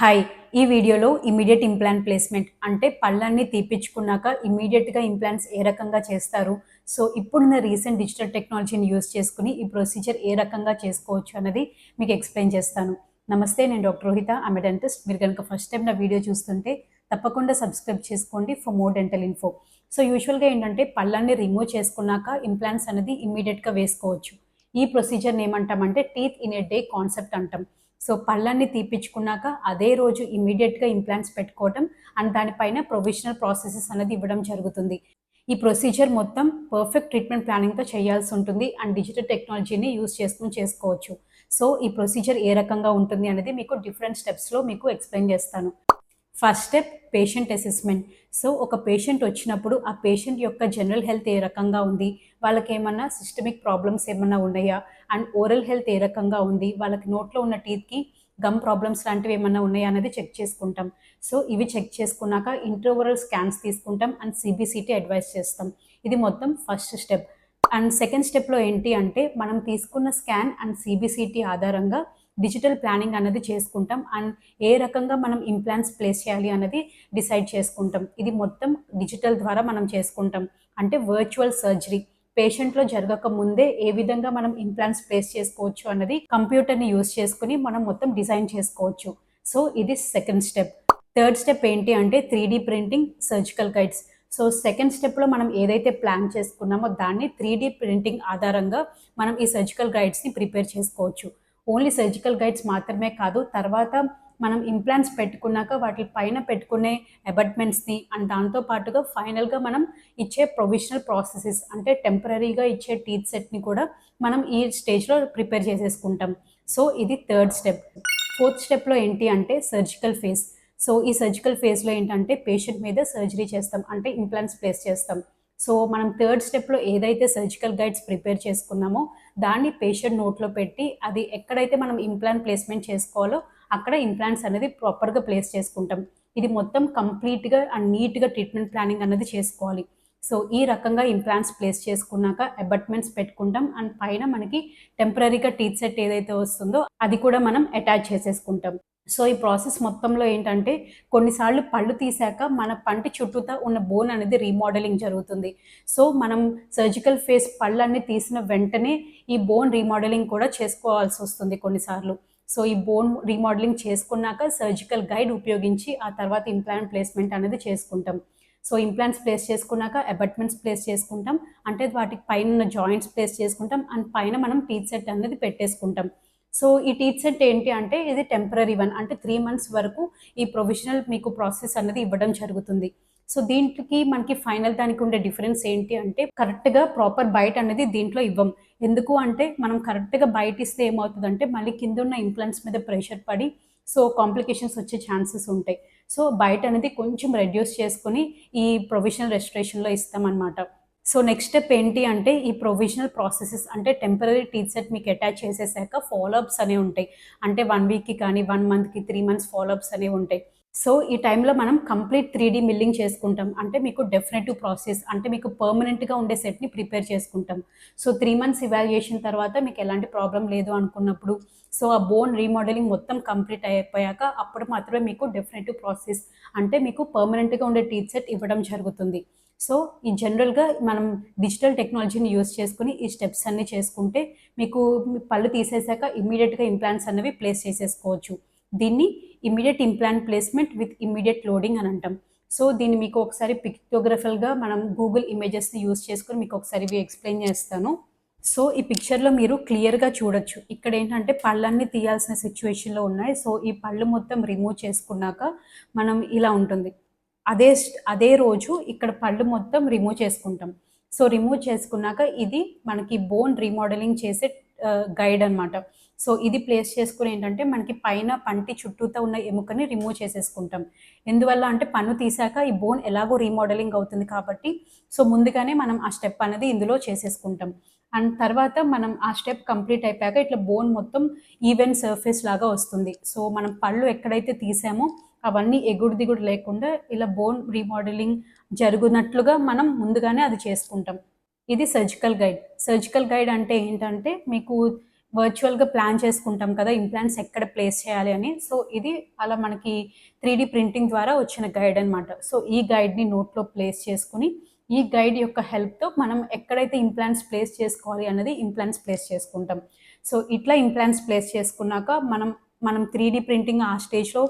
Hi ఈ వీడియోలో immediate implant placement అంటే పళ్ళన్నీ తీపిచ్చుకున్నాక ఇమీడియట్గా ఇంప్లాంట్స్ ఏ రకంగా చేస్తారు. సో ఇప్పుడున్న రీసెంట్ డిజిటల్ టెక్నాలజీని యూస్ చేసుకుని ఈ ప్రొసీజర్ ఏ రకంగా చేసుకోవచ్చు అన్నది మీకు ఎక్స్ప్లెయిన్ చేస్తాను. నమస్తే నేను డాక్టర్ రోహిత. ఆమె డెంటిస్ట్ మీరు కనుక ఫస్ట్ టైం నా వీడియో చూస్తుంటే తప్పకుండా సబ్స్క్రైబ్ చేసుకోండి for more dental info so యూజువల్గా ఏంటంటే పళ్ళన్ని రిమూవ్ చేసుకున్నాక ఇంప్లాంట్స్ అనేది ఇమీడియట్గా వేసుకోవచ్చు. ఈ ప్రొసీజర్ని ఏమంటామంటే teeth in a day concept అంటాం. సో పళ్ళన్ని తీపిచ్చుకున్నాక అదే రోజు ఇమీడియట్గా ఇంప్లాంట్స్ పెట్టుకోవటం అండ్ దానిపైన ప్రొవిజనల్ ప్రాసెసెస్ అనేది ఇవ్వడం జరుగుతుంది. ఈ ప్రొసీజర్ మొత్తం పర్ఫెక్ట్ ట్రీట్మెంట్ ప్లానింగ్తో చేయాల్సి ఉంటుంది అండ్ డిజిటల్ టెక్నాలజీని యూస్ చేసుకుని చేసుకోవచ్చు. సో ఈ ప్రొసీజర్ ఏ రకంగా ఉంటుంది అనేది మీకు డిఫరెంట్ స్టెప్స్లో మీకు ఎక్స్ప్లెయిన్ చేస్తాను. First step patient assessment. So ఒక పేషెంట్ వచ్చినప్పుడు ఆ పేషెంట్ యొక్క జనరల్ హెల్త్ ఏ రకంగా ఉంది? వాళ్ళకి ఏమన్నా సిస్టమిక్ ప్రాబ్లమ్స్ ఏమన్నా ఉన్నాయా? అండ్ ఓరల్ హెల్త్ ఏ రకంగా ఉంది? వాళ్ళకి నోట్లో ఉన్న టీత్కి గమ్ ప్రాబ్లమ్స్ లాంటివి ఏమన్నా ఉన్నాయా అనేది చెక్ చేసుకుంటాం. సో ఇవి చెక్ చేసుకున్నాక ఇంట్రోవరల్ స్కాన్స్ తీసుకుంటాం and C B C T advise చేస్తాం. ఇది మొత్తం ఫస్ట్ స్టెప్. అండ్ సెకండ్ స్టెప్లో ఏంటి అంటే మనం తీసుకున్న స్కాన్ అండ్ సిబిసిటీ ఆధారంగా డిజిటల్ ప్లానింగ్ అనేది చేసుకుంటాం. అండ్ ఏ రకంగా మనం ఇంప్లాంట్స్ ప్లేస్ చేయాలి అనేది డిసైడ్ చేసుకుంటాం. ఇది మొత్తం డిజిటల్ ద్వారా మనం చేసుకుంటాం. అంటే వర్చువల్ సర్జరీ. పేషెంట్లో జరగక ముందే ఏ విధంగా మనం ఇంప్లాంట్స్ ప్లేస్ చేసుకోవచ్చు అన్నది కంప్యూటర్ని యూస్ చేసుకుని మనం మొత్తం డిజైన్ చేసుకోవచ్చు. సో ఇది సెకండ్ స్టెప్. థర్డ్ స్టెప్ ఏంటి అంటే three printing surgical guides. So second స్టెప్లో మనం ఏదైతే ప్లాన్ చేసుకున్నామో దాన్ని త్రీ ప్రింటింగ్ ఆధారంగా మనం ఈ సర్జికల్ గైడ్స్ని ప్రిపేర్ చేసుకోవచ్చు. ఓన్లీ సర్జికల్ గైడ్స్ మాత్రమే కాదు తర్వాత మనం ఇంప్లాంట్స్ పెట్టుకున్నాక వాటి పైన పెట్టుకునే అబట్మెంట్స్ని అండ్ దాంతో పాటుగా ఫైనల్గా మనం ఇచ్చే ప్రొవిజనల్ ప్రాసెసెస్ అంటే టెంపరీగా ఇచ్చే టీత్ సెట్ని కూడా మనం ఈ స్టేజ్లో ప్రిపేర్ చేసేసుకుంటాం. సో ఇది థర్డ్ స్టెప్. ఫోర్త్ స్టెప్లో ఏంటి అంటే సర్జికల్ ఫేస్. సో ఈ సర్జికల్ ఫేస్లో ఏంటంటే పేషెంట్ మీద సర్జరీ చేస్తాం అంటే ఇంప్లాంట్స్ ప్లేస్ చేస్తాం. సో మనం థర్డ్ స్టెప్లో ఏదైతే సర్జికల్ గైడ్స్ ప్రిపేర్ చేసుకున్నామో దాన్ని పేషెంట్ నోట్లో పెట్టి అది ఎక్కడైతే మనం ఇంప్లాంట్ ప్లేస్మెంట్ చేసుకోవాలో అక్కడ ఇంప్లాంట్స్ అనేది ప్రాపర్గా ప్లేస్ చేసుకుంటాం. ఇది మొత్తం కంప్లీట్గా అండ్ నీట్గా ట్రీట్మెంట్ ప్లానింగ్ అనేది చేసుకోవాలి. సో ఈ రకంగా ఇంప్లాంట్స్ ప్లేస్ చేసుకున్నాక అబట్మెంట్స్ పెట్టుకుంటాం అండ్ పైన మనకి టెంపరీగా టీత్ సెట్ ఏదైతే వస్తుందో అది కూడా మనం అటాచ్ చేసేసుకుంటాం. సో ఈ ప్రాసెస్ మొత్తంలో ఏంటంటే కొన్నిసార్లు పళ్ళు తీసాక మన పంటి చుట్టూతా ఉన్న బోన్ అనేది రీమోడలింగ్ జరుగుతుంది. సో మనం సర్జికల్ ఫేస్ పళ్ళన్నీ తీసిన వెంటనే ఈ బోన్ రీమోడలింగ్ కూడా చేసుకోవాల్సి వస్తుంది కొన్నిసార్లు. సో ఈ బోన్ రీమోడలింగ్ చేసుకున్నాక సర్జికల్ గైడ్ ఉపయోగించి ఆ తర్వాత ఇంప్లాంట్ ప్లేస్మెంట్ అనేది చేసుకుంటాం. సో ఇంప్లాంట్స్ ప్లేస్ చేసుకున్నాక అబట్మెంట్స్ ప్లేస్ చేసుకుంటాం. అంటే వాటికి పైన జాయింట్స్ ప్లేస్ చేసుకుంటాం. అండ్ పైన మనం టీత్ సెట్ అనేది పెట్టేసుకుంటాం. సో ఈ టీత్ సెట్ ఏంటి అంటే ఇది టెంపరీ వన్ అంటే త్రీ మంత్స్ వరకు ఈ ప్రొవిజనల్ మీకు ప్రాసెస్ అనేది ఇవ్వడం జరుగుతుంది. సో దీంట్లోకి మనకి ఫైనల్ దానికి ఉండే డిఫరెన్స్ ఏంటి అంటే కరెక్ట్గా ప్రాపర్ బయట అనేది దీంట్లో ఇవ్వం. ఎందుకు అంటే మనం కరెక్ట్గా బయట ఇస్తే ఏమవుతుందంటే మళ్ళీ కింద ఉన్న ఇంప్లాంట్స్ మీద ప్రెషర్ పడి సో కాంప్లికేషన్స్ వచ్చే ఛాన్సెస్ ఉంటాయి. సో బయట అనేది కొంచెం రెడ్యూస్ చేసుకొని ఈ ప్రొవిజనల్ రెజిస్ట్రేషన్లో ఇస్తామన్నమాట. సో నెక్స్ట్ స్టెప్ ఏంటి అంటే ఈ ప్రొవిజనల్ ప్రాసెసెస్ అంటే టెంపరీ టీత్ సెట్ మీకు అటాచ్ చేసేసాక ఫాలోఅప్స్ అనేవి ఉంటాయి. అంటే వన్ వీక్కి కానీ వన్ మంత్కి త్రీ మంత్స్ ఫాలోఅప్స్ అనేవి ఉంటాయి. సో ఈ టైంలో మనం కంప్లీట్ త్రీ డీ మిల్లింగ్ చేసుకుంటాం. అంటే మీకు డెఫినెటివ్ ప్రాసెస్ అంటే మీకు పర్మనెంట్గా ఉండే సెట్ని ప్రిపేర్ చేసుకుంటాం. సో త్రీ మంత్స్ ఇవాల్యుయేషన్ తర్వాత మీకు ఎలాంటి ప్రాబ్లం లేదు అనుకున్నప్పుడు సో ఆ బోన్ రీమోడలింగ్ మొత్తం కంప్లీట్ అయిపోయాక అప్పుడు మాత్రమే మీకు డెఫినెటివ్ ప్రాసెస్ అంటే మీకు పర్మనెంట్గా ఉండే టీత్ సెట్ ఇవ్వడం జరుగుతుంది. సో ఈ జనరల్గా మనం డిజిటల్ టెక్నాలజీని యూస్ చేసుకుని ఈ స్టెప్స్ అన్నీ చేసుకుంటే మీకు పళ్ళు తీసేసాక ఇమీడియట్గా ఇంప్లాంట్స్ అనేవి ప్లేస్ చేసేసుకోవచ్చు. దీన్ని immediate implant placement with immediate loading అని అంటాం. సో దీన్ని మీకు ఒకసారి పిక్టోగ్రఫల్గా మనం గూగుల్ ఇమేజెస్ని యూస్ చేసుకొని మీకు ఒకసారి ఇవి ఎక్స్ప్లెయిన్ చేస్తాను. సో ఈ పిక్చర్లో మీరు క్లియర్గా చూడొచ్చు. ఇక్కడ ఏంటంటే పళ్ళన్నీ తీయాల్సిన సిచ్యువేషన్లో ఉన్నాయి. సో ఈ పళ్ళు మొత్తం రిమూవ్ చేసుకున్నాక మనం ఇలా ఉంటుంది. అదే అదే రోజు ఇక్కడ పళ్ళు మొత్తం రిమూవ్ చేసుకుంటాం. సో రిమూవ్ చేసుకున్నాక ఇది మనకి బోన్ రీమోడలింగ్ చేసే గైడ్ అనమాట సో ఇది ప్లేస్ చేసుకుని ఏంటంటే మనకి పైన పంటి చుట్టూతో ఉన్న ఎముకని రిమూవ్ చేసేసుకుంటాం. ఎందువల్ల అంటే పన్ను తీసాక ఈ బోన్ ఎలాగో రీమోడలింగ్ అవుతుంది కాబట్టి సో ముందుగానే మనం ఆ స్టెప్ అనేది ఇందులో చేసేసుకుంటాం. అండ్ తర్వాత మనం ఆ స్టెప్ కంప్లీట్ అయిపోయాక ఇట్లా బోన్ మొత్తం ఈవెన్ సర్ఫేస్ లాగా వస్తుంది. సో మనం పళ్ళు ఎక్కడైతే తీసామో అవన్నీ ఎగుడు దిగుడు లేకుండా ఇలా బోన్ రీమోడలింగ్ జరుగునట్లుగా మనం ముందుగానే అది చేసుకుంటాం. ఇది సర్జికల్ గైడ్ సర్జికల్ గైడ్ అంటే ఏంటంటే మీకు వర్చువల్గా ప్లాన్ చేసుకుంటాం కదా ఇంప్లాంట్స్ ఎక్కడ ప్లేస్ చేయాలి అని. సో ఇది అలా మనకి త్రీ ప్రింటింగ్ ద్వారా వచ్చిన గైడ్ అనమాట సో ఈ గైడ్ని నోట్లో ప్లేస్ చేసుకుని ఈ గైడ్ యొక్క హెల్ప్తో మనం ఎక్కడైతే ఇంప్లాంట్స్ ప్లేస్ చేసుకోవాలి అన్నది ఇంప్లాంట్స్ ప్లేస్ చేసుకుంటాం. సో ఇట్లా ఇంప్లాంట్స్ ప్లేస్ చేసుకున్నాక మనం మనం త్రీ ప్రింటింగ్ ఆ స్టేజ్లో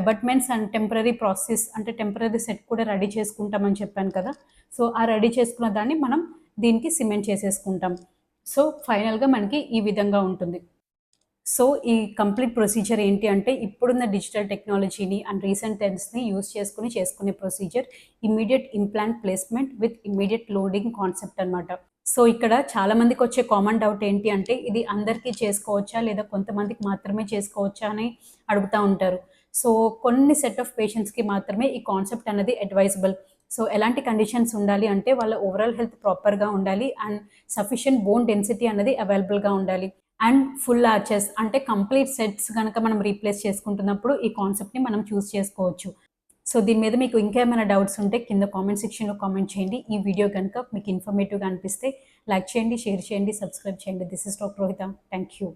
అబట్మెంట్స్ అండ్ టెంపరీ ప్రాసెస్ అంటే టెంపరీ సెట్ కూడా రెడీ చేసుకుంటామని చెప్పాను కదా. సో ఆ రెడీ చేసుకున్న దాన్ని మనం దీనికి సిమెంట్ చేసేసుకుంటాం. సో ఫైనల్గా మనకి ఈ విధంగా ఉంటుంది. సో ఈ కంప్లీట్ ప్రొసీజర్ ఏంటి అంటే ఇప్పుడున్న డిజిటల్ టెక్నాలజీని అండ్ రీసెంట్ టెన్స్ని యూస్ చేసుకుని చేసుకునే procedure immediate implant placement with immediate loading concept అనమాట సో ఇక్కడ చాలా మందికి వచ్చే కామన్ డౌట్ ఏంటి అంటే ఇది అందరికీ చేసుకోవచ్చా లేదా కొంతమందికి మాత్రమే చేసుకోవచ్చా అని అడుగుతూ ఉంటారు. సో కొన్ని సెట్ ఆఫ్ పేషెంట్స్కి మాత్రమే ఈ కాన్సెప్ట్ అనేది అడ్వైజబుల్ సో ఎలాంటి కండిషన్స్ ఉండాలి అంటే వాళ్ళ ఓవరాల్ హెల్త్ ప్రాపర్గా ఉండాలి అండ్ సఫిషియంట్ బోన్ డెన్సిటీ అనేది అవైలబుల్గా ఉండాలి. అండ్ ఫుల్ ఆర్చెస్ అంటే కంప్లీట్ సెట్స్ కనుక మనం రీప్లేస్ చేసుకుంటున్నప్పుడు ఈ కాన్సెప్ట్ని మనం చూస్ చేసుకోవచ్చు. సో దీని మీద మీకు ఇంకేమైనా డౌట్స్ ఉంటే కింద కామెంట్ సెక్షన్లో కామెంట్ చేయండి. ఈ వీడియో కనుక మీకు ఇన్ఫర్మేటివ్గా అనిపిస్తే లైక్ చేయండి షేర్ చేయండి సబ్స్క్రైబ్ చేయండి. This is doctor Rohitha thank you